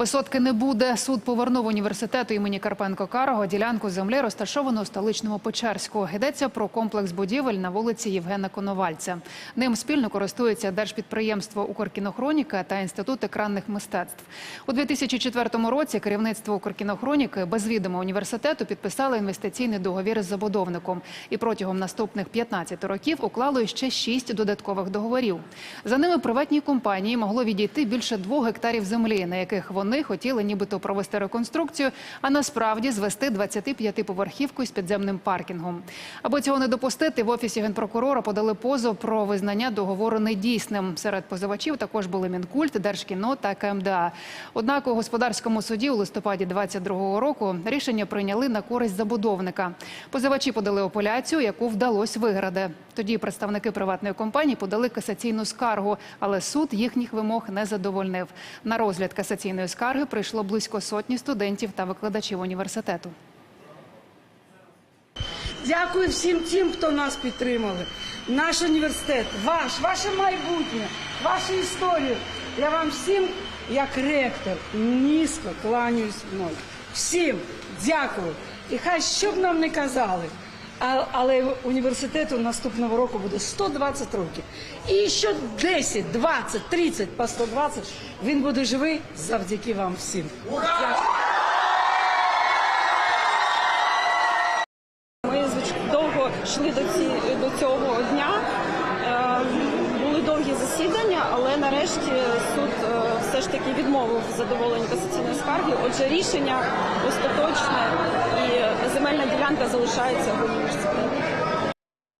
Висотки не буде. Суд повернув університету імені Карпенко Карого ділянку землі, розташовану у столичному Печерську. Йдеться про комплекс будівель на вулиці Євгена Коновальця. Ним спільно користується держпідприємство Укркінохроніка та інститут екранних мистецтв. У 2004 році керівництво Укркінохроніки без відома університету підписало інвестиційний договір з забудовником і протягом наступних 15 років уклало ще 6 додаткових договорів. За ними приватній компанії могло відійти більше двох гектарів землі, на яких вони хотіли нібито провести реконструкцію, а насправді звести 25-поверхівку з підземним паркінгом. Аби цього не допустити, в офісі генпрокурора подали позов про визнання договору недійсним. Серед позивачів також були Мінкульт, Держкіно та КМДА. Однак у господарському суді у листопаді 22-го року рішення прийняли на користь забудовника. Позивачі подали апеляцію, яку вдалося виграти. Тоді представники приватної компанії подали касаційну скаргу, але суд їхніх вимог не задовольнив. На розгляд касаційної скарги прийшло близько сотні студентів та викладачів університету. Дякую всім тим, хто нас підтримали. Наш університет, ваш, ваше майбутнє, вашу історію. Я вам всім, як ректор, низько кланяюсь. Всім дякую. І хай що б нам не казали. А- Але університету наступного року буде 120 років. І ще 10, 20, 30 по 120 він буде живий завдяки вам всім. Дякую. Ми довго йшли до, ці, до цього дня. Нарешті суд е, все ж таки відмовив задоволення касаційної скарги. Отже, рішення остаточне і земельна ділянка залишається в університеті.